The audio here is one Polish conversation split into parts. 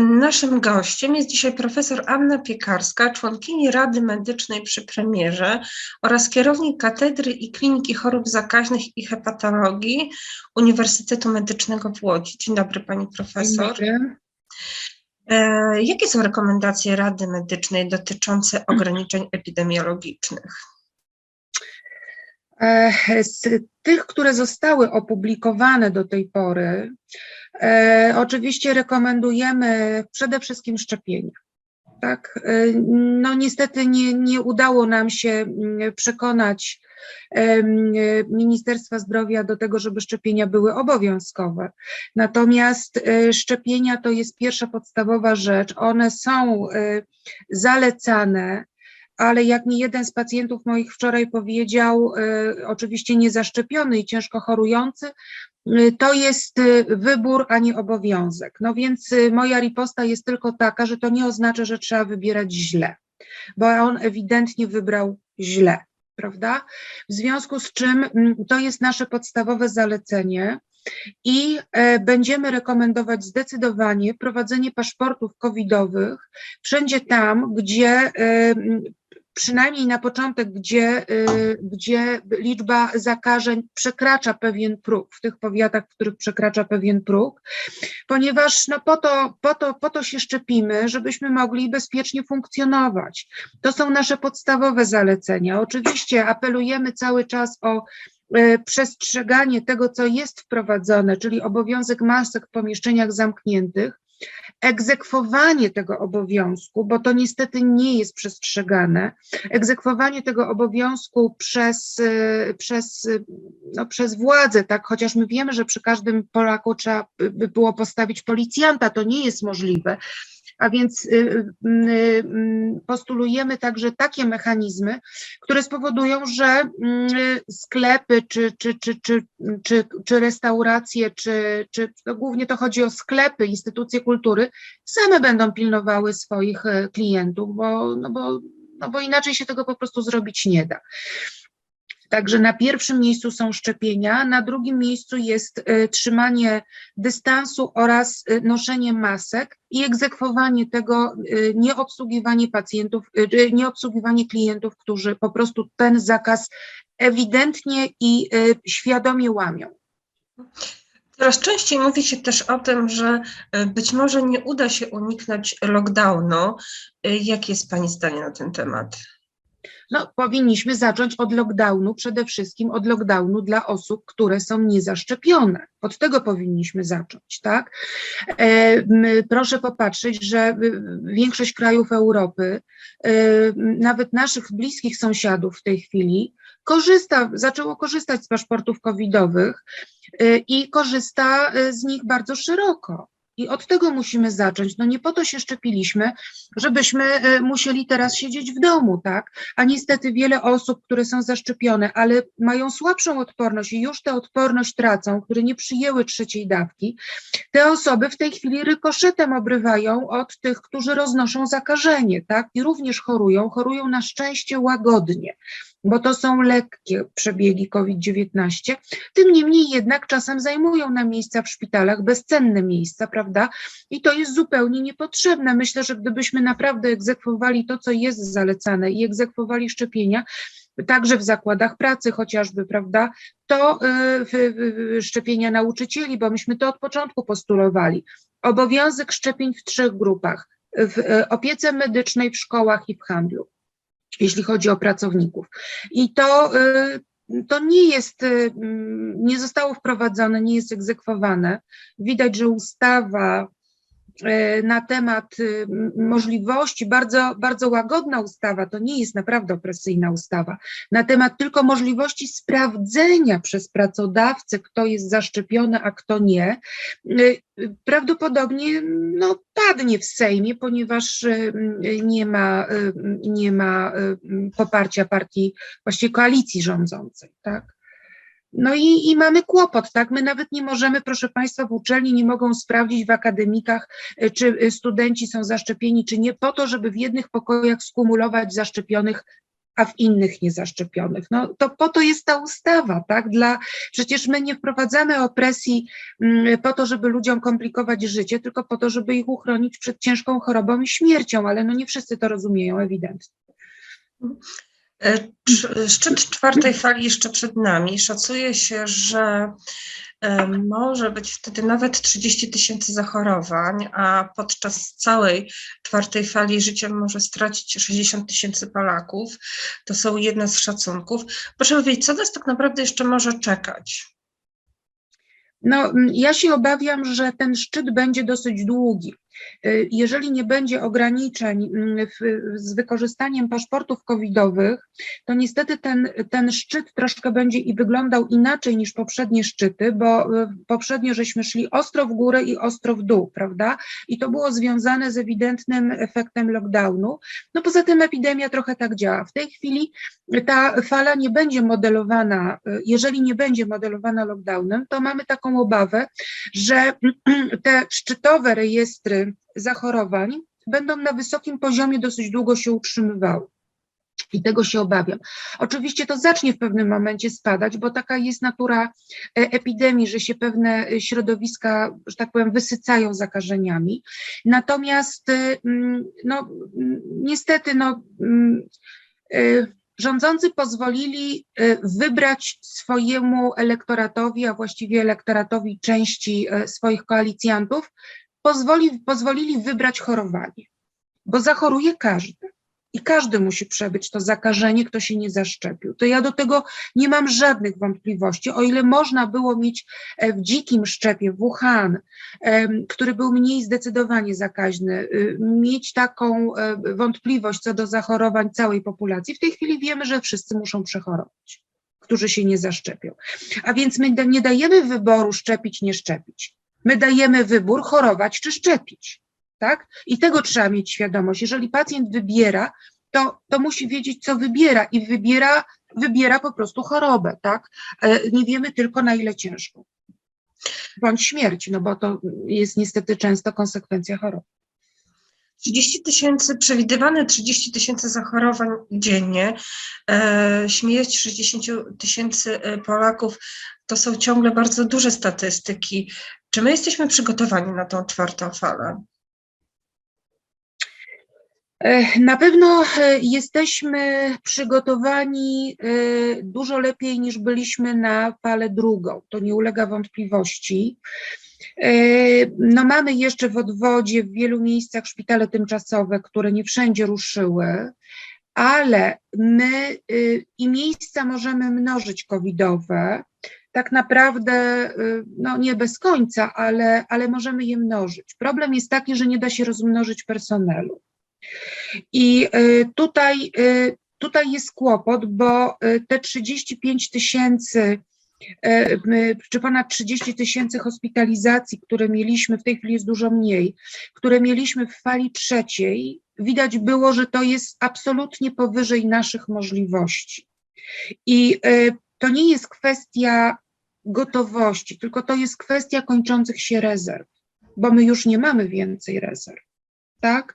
Naszym gościem jest dzisiaj profesor Anna Piekarska, członkini Rady Medycznej przy premierze oraz kierownik Katedry i Kliniki Chorób Zakaźnych i Hepatologii Uniwersytetu Medycznego w Łodzi. Dzień dobry pani profesor. E, Jakie są rekomendacje Rady Medycznej dotyczące ograniczeń epidemiologicznych? E, Z tych, które zostały opublikowane do tej pory, e, oczywiście rekomendujemy przede wszystkim szczepienia. Tak, E, no niestety nie, nie udało nam się mm, przekonać Ministerstwa Zdrowia do tego, żeby szczepienia były obowiązkowe. Natomiast e, szczepienia to jest pierwsza podstawowa rzecz. One są zalecane ale jak mi jeden z pacjentów moich wczoraj powiedział, y, oczywiście niezaszczepiony i ciężko chorujący, y, to jest y, wybór, a nie obowiązek. No więc moja riposta jest tylko taka, że to nie oznacza, że trzeba wybierać źle, bo on ewidentnie wybrał źle, prawda? W związku z czym mm, to jest nasze podstawowe zalecenie. I e, będziemy rekomendować zdecydowanie prowadzenie paszportów covidowych wszędzie tam, gdzie e, przynajmniej na początek, gdzie, y, gdzie liczba zakażeń przekracza pewien próg, w tych powiatach, w których przekracza pewien próg, ponieważ no po, to, po, to, po to się szczepimy, żebyśmy mogli bezpiecznie funkcjonować. To są nasze podstawowe zalecenia. Oczywiście apelujemy cały czas o e, przestrzeganie tego, co jest wprowadzone, czyli obowiązek masek w pomieszczeniach zamkniętych, egzekwowanie tego obowiązku, bo to niestety nie jest przestrzegane, egzekwowanie tego obowiązku przez, y, przez, y, no, przez władzę, tak, chociaż my wiemy, że przy każdym Polaku trzeba by by było postawić policjanta, to nie jest możliwe. A więc y, y, y, postulujemy także takie mechanizmy, które spowodują, że y, sklepy, czy, czy, czy, czy, czy, czy restauracje, czy, czy no głównie to chodzi o sklepy, instytucje kultury, same będą pilnowały swoich klientów, bo, no bo, no bo inaczej się tego po prostu zrobić nie da. Także na pierwszym miejscu są szczepienia, na drugim miejscu jest e, trzymanie dystansu oraz e, noszenie masek i egzekwowanie tego, e, nieobsługiwanie pacjentów, nieobsługiwanie klientów, którzy po prostu ten zakaz ewidentnie i świadomie łamią. Coraz częściej mówi się też o tym, że być może nie uda się uniknąć lockdownu. Jakie jest Pani zdanie na ten temat? No, powinniśmy zacząć od lockdownu, przede wszystkim od lockdownu dla osób, które są niezaszczepione. Od tego powinniśmy zacząć, tak? E, proszę popatrzeć, że y, większość krajów Europy, m, nawet naszych bliskich sąsiadów w tej chwili, korzysta, zaczęło korzystać z paszportów covidowych e, i korzysta z nich bardzo szeroko. I od tego musimy zacząć. No nie po to się szczepiliśmy, żebyśmy e, musieli teraz siedzieć w domu, tak? A niestety wiele osób, które są zaszczepione, ale mają słabszą odporność i już tę odporność tracą, które nie przyjęły trzeciej dawki, te osoby w tej chwili rykoszetem obrywają od tych, którzy roznoszą zakażenie, tak? I również chorują, chorują na szczęście łagodnie bo to są lekkie przebiegi COVID-19. Tym niemniej jednak czasem zajmują na miejsca w szpitalach bezcenne miejsca, prawda? I to jest zupełnie niepotrzebne. Myślę, że gdybyśmy naprawdę egzekwowali to, co jest zalecane i egzekwowali szczepienia, także w zakładach pracy chociażby, prawda, to y, w- szczepienia nauczycieli, bo myśmy to od początku postulowali. Obowiązek szczepień w trzech grupach. W y, opiece medycznej, w szkołach i w handlu jeśli chodzi o pracowników. I to, y, to nie jest, y, mm, nie zostało wprowadzone, nie jest egzekwowane. Widać, że ustawa na temat y, możliwości, bardzo, bardzo łagodna ustawa, to nie jest naprawdę opresyjna ustawa, na temat tylko możliwości sprawdzenia przez pracodawcę, kto jest zaszczepiony, a kto nie, y, prawdopodobnie no, padnie w Sejmie, ponieważ y, nie ma, nie ma poparcia partii, właściwie koalicji rządzącej, tak? No i, i mamy kłopot, tak? My nawet nie możemy, proszę Państwa, w uczelni nie mogą sprawdzić w akademikach, y, czy y, studenci są zaszczepieni, czy nie, po to, żeby w jednych pokojach skumulować zaszczepionych a w innych niezaszczepionych. No to po to jest ta ustawa, tak? Dla, przecież my nie wprowadzamy opresji mm, po to, żeby ludziom komplikować życie, tylko po to, żeby ich uchronić przed ciężką chorobą i śmiercią, ale no nie wszyscy to rozumieją ewidentnie. E, cz- Szczyt czwartej fali jeszcze przed nami. Szacuje się, że e, może być wtedy nawet 30 tysięcy zachorowań, a podczas całej czwartej fali życie może stracić 60 tysięcy Polaków. To są jedne z szacunków. Proszę powiedzieć, co nas tak naprawdę jeszcze może czekać? No, ja się obawiam, że ten szczyt będzie dosyć długi. Y, Jeżeli nie będzie ograniczeń mm, w, z wykorzystaniem paszportów covidowych, to niestety ten, ten szczyt troszkę będzie i wyglądał inaczej niż poprzednie szczyty, bo y, poprzednio żeśmy szli ostro w górę i ostro w dół, prawda? I to było związane z ewidentnym efektem lockdownu. No poza tym epidemia trochę tak działa. W tej chwili ta fala nie będzie modelowana, y, jeżeli nie będzie modelowana lockdownem, to mamy taką obawę, że te szczytowe rejestry zachorowań będą na wysokim poziomie dosyć długo się utrzymywały. I tego się obawiam. Oczywiście to zacznie w pewnym momencie spadać, bo taka jest natura e, epidemii, że się pewne e, środowiska, że tak powiem, wysycają zakażeniami. Natomiast y, mm, no, mm, niestety no, mm, rządzący pozwolili wybrać swojemu elektoratowi, a właściwie elektoratowi części swoich koalicjantów, pozwoli, pozwolili wybrać chorowanie, bo zachoruje każdy. I każdy musi przebyć to zakażenie, kto się nie zaszczepił. To ja do tego nie mam żadnych wątpliwości. O ile można było mieć e, w dzikim szczepie Wuhan, który był mniej zdecydowanie zakaźny, y, mieć taką e, wątpliwość co do zachorowań całej populacji, w tej chwili wiemy, że wszyscy muszą przechorować, którzy się nie zaszczepią. A więc my nie dajemy wyboru szczepić, nie szczepić. My dajemy wybór chorować czy szczepić. Tak? I tego trzeba mieć świadomość. Jeżeli pacjent wybiera, to, to musi wiedzieć, co wybiera i wybiera, wybiera po prostu chorobę, tak? E, Nie wiemy tylko na ile ciężką. Bądź śmierć, no bo to jest niestety często konsekwencja choroby. 30 tysięcy, przewidywane 30 tysięcy zachorowań dziennie, e, śmierć 60 tysięcy e, Polaków, to są ciągle bardzo duże statystyki. Czy my jesteśmy przygotowani na tą czwartą falę? Na pewno e, jesteśmy przygotowani dużo lepiej niż byliśmy na falę drugą. To nie ulega wątpliwości. E, No mamy jeszcze w odwodzie w wielu miejscach szpitale tymczasowe, które nie wszędzie ruszyły, ale my y, i miejsca możemy mnożyć covidowe. Tak naprawdę, y, no nie bez końca, ale, ale możemy je mnożyć. Problem jest taki, że nie da się rozmnożyć personelu. I y, tutaj, tutaj jest kłopot, bo te 35 tysięcy, czy ponad 30 tysięcy hospitalizacji, które mieliśmy, w tej chwili jest dużo mniej, które mieliśmy w fali trzeciej, widać było, że to jest absolutnie powyżej naszych możliwości. I y, to nie jest kwestia gotowości, tylko to jest kwestia kończących się rezerw, bo my już nie mamy więcej rezerw tak?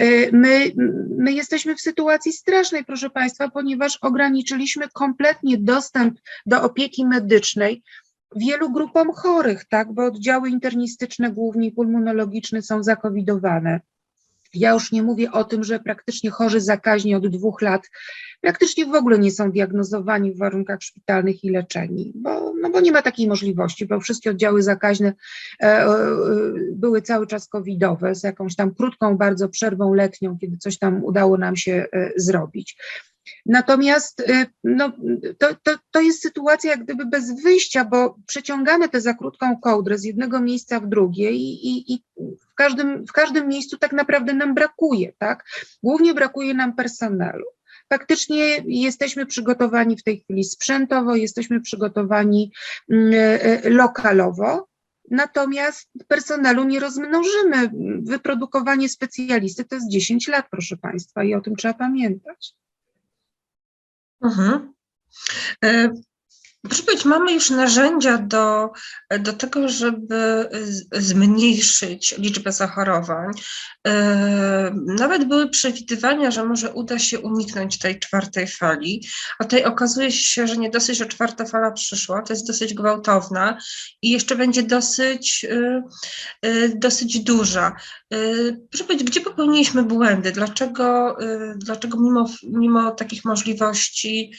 Y, My, my jesteśmy w sytuacji strasznej, proszę Państwa, ponieważ ograniczyliśmy kompletnie dostęp do opieki medycznej wielu grupom chorych, tak? Bo oddziały internistyczne, głównie pulmonologiczne, są zakowidowane. Ja już nie mówię o tym, że praktycznie chorzy zakaźni od dwóch lat praktycznie w ogóle nie są diagnozowani w warunkach szpitalnych i leczeni, bo, no bo nie ma takiej możliwości, bo wszystkie oddziały zakaźne e, e, były cały czas covidowe, z jakąś tam krótką bardzo przerwą letnią, kiedy coś tam udało nam się e, zrobić. Natomiast e, no, to, to, to jest sytuacja jak gdyby bez wyjścia, bo przeciągamy tę za krótką kołdrę z jednego miejsca w drugie i, i, i w, każdym, w każdym miejscu tak naprawdę nam brakuje, tak? Głównie brakuje nam personelu. Faktycznie jesteśmy przygotowani w tej chwili sprzętowo, jesteśmy przygotowani mm, e, lokalowo, natomiast personelu nie rozmnożymy. Wyprodukowanie specjalisty to jest 10 lat, proszę Państwa, i o tym trzeba pamiętać. Mhm. Powiedzieć, mamy już narzędzia do, do tego, żeby zmniejszyć liczbę zachorowań. E, Nawet były przewidywania, że może uda się uniknąć tej czwartej fali, a tutaj okazuje się, że nie dosyć, że czwarta fala przyszła, to jest dosyć gwałtowna i jeszcze będzie dosyć, e, e, dosyć duża. Proszę powiedzieć, gdzie popełniliśmy błędy? Dlaczego, dlaczego mimo, mimo takich możliwości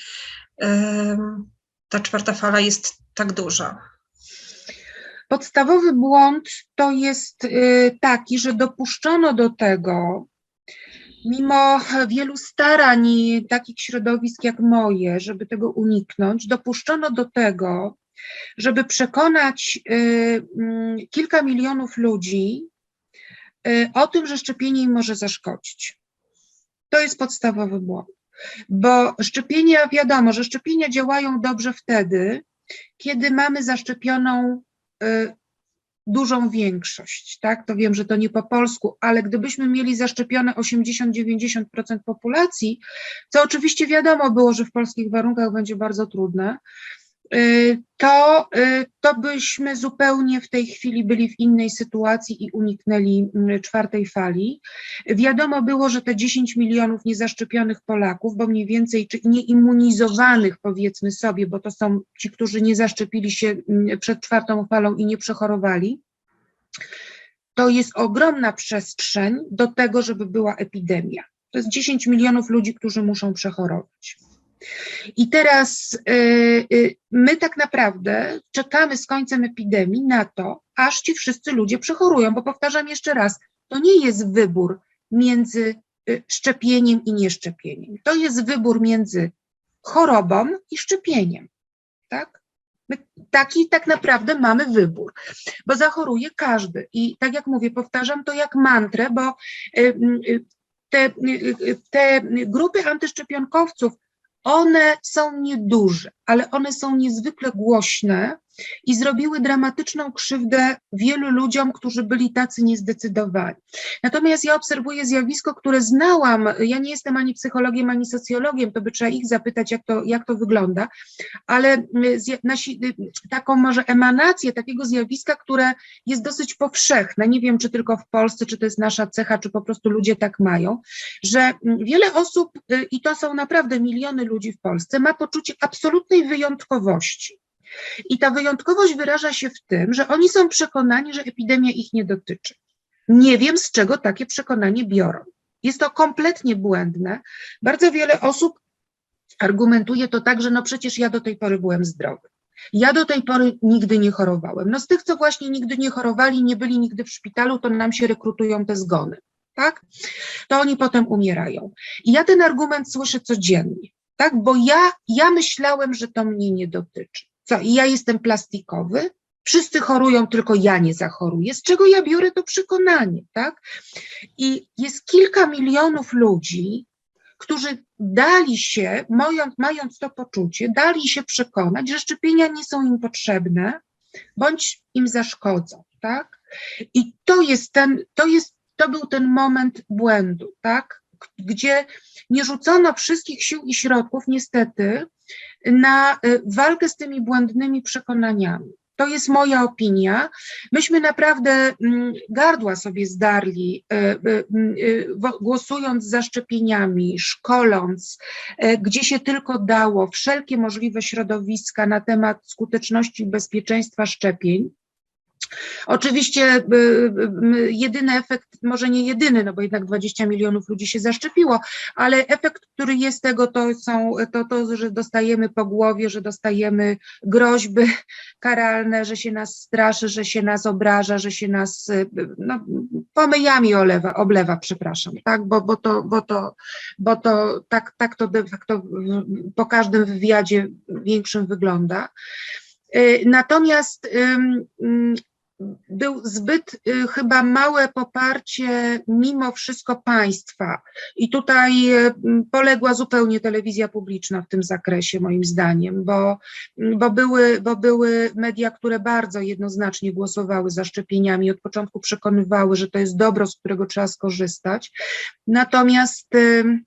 ta czwarta fala jest tak duża. Podstawowy błąd to jest y, taki, że dopuszczono do tego, mimo wielu starań takich środowisk jak moje, żeby tego uniknąć, dopuszczono do tego, żeby przekonać y, mm, kilka milionów ludzi y, o tym, że szczepienie im może zaszkodzić. To jest podstawowy błąd. Bo szczepienia, wiadomo, że szczepienia działają dobrze wtedy, kiedy mamy zaszczepioną y, dużą większość, tak? To wiem, że to nie po polsku, ale gdybyśmy mieli zaszczepione 80-90% populacji, co oczywiście wiadomo było, że w polskich warunkach będzie bardzo trudne, to, y, to byśmy zupełnie w tej chwili byli w innej sytuacji i uniknęli mm, czwartej fali. Wiadomo było, że te 10 milionów niezaszczepionych Polaków, bo mniej więcej, czy nieimmunizowanych powiedzmy sobie, bo to są ci, którzy nie zaszczepili się mm, przed czwartą falą i nie przechorowali, to jest ogromna przestrzeń do tego, żeby była epidemia. To jest 10 milionów ludzi, którzy muszą przechorować. I teraz y, y, my tak naprawdę czekamy z końcem epidemii na to, aż ci wszyscy ludzie przechorują, bo powtarzam jeszcze raz, to nie jest wybór między y, szczepieniem i nieszczepieniem. To jest wybór między chorobą i szczepieniem. Tak? My taki tak naprawdę mamy wybór, bo zachoruje każdy. I tak jak mówię, powtarzam to jak mantrę, bo te, te grupy antyszczepionkowców, one są nieduże, ale one są niezwykle głośne i zrobiły dramatyczną krzywdę wielu ludziom, którzy byli tacy niezdecydowani. Natomiast ja obserwuję zjawisko, które znałam, ja nie jestem ani psychologiem, ani socjologiem, to by trzeba ich zapytać, jak to, jak to wygląda, ale y, nasi, y, taką może emanację takiego zjawiska, które jest dosyć powszechne, nie wiem czy tylko w Polsce, czy to jest nasza cecha, czy po prostu ludzie tak mają, że mm, wiele osób, y, i to są naprawdę miliony ludzi w Polsce, ma poczucie absolutnej wyjątkowości. I ta wyjątkowość wyraża się w tym, że oni są przekonani, że epidemia ich nie dotyczy. Nie wiem, z czego takie przekonanie biorą. Jest to kompletnie błędne. Bardzo wiele osób argumentuje to tak, że no przecież ja do tej pory byłem zdrowy. Ja do tej pory nigdy nie chorowałem. No z tych, co właśnie nigdy nie chorowali, nie byli nigdy w szpitalu, to nam się rekrutują te zgony, tak? To oni potem umierają. I ja ten argument słyszę codziennie, tak? Bo ja, ja myślałem, że to mnie nie dotyczy. Co, i ja jestem plastikowy? Wszyscy chorują, tylko ja nie zachoruję. Z czego ja biorę to przekonanie, tak? I jest kilka milionów ludzi, którzy dali się, mając, mając to poczucie, dali się przekonać, że szczepienia nie są im potrzebne, bądź im zaszkodzą, tak? I to jest ten, to jest, to był ten moment błędu, tak? Gdzie nie rzucono wszystkich sił i środków, niestety, na y, walkę z tymi błędnymi przekonaniami. To jest moja opinia. Myśmy naprawdę mm, gardła sobie zdarli, y, y, wo- głosując za szczepieniami, szkoląc, gdzie się tylko dało, wszelkie możliwe środowiska na temat skuteczności i bezpieczeństwa szczepień. Oczywiście y, y, y, jedyny efekt, może nie jedyny, no bo jednak 20 milionów ludzi się zaszczepiło, ale efekt, który jest tego, to są to, to, że dostajemy po głowie, że dostajemy groźby karalne, że się nas straszy, że się nas obraża, że się nas no, pomyjami olewa, oblewa, przepraszam, tak, bo, bo, to, bo, to, bo to tak, tak to de facto po każdym wywiadzie większym wygląda. Natomiast ym, był zbyt y, chyba małe poparcie mimo wszystko państwa. I tutaj y, poległa zupełnie telewizja publiczna w tym zakresie, moim zdaniem, bo, bo, były, bo były media, które bardzo jednoznacznie głosowały za szczepieniami, od początku przekonywały, że to jest dobro, z którego trzeba skorzystać. Natomiast ym,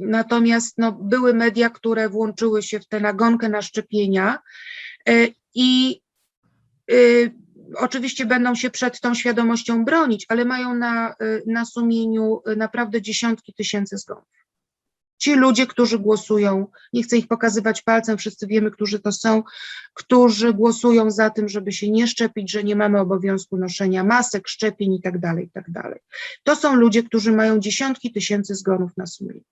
Natomiast no, były media, które włączyły się w tę nagonkę na szczepienia y, i y, oczywiście będą się przed tą świadomością bronić, ale mają na, y, na sumieniu y, naprawdę dziesiątki tysięcy zgonów. Ci ludzie, którzy głosują, nie chcę ich pokazywać palcem, wszyscy wiemy, którzy to są, którzy głosują za tym, żeby się nie szczepić, że nie mamy obowiązku noszenia masek, szczepień tak tak dalej. To są ludzie, którzy mają dziesiątki tysięcy zgonów na sumieniu.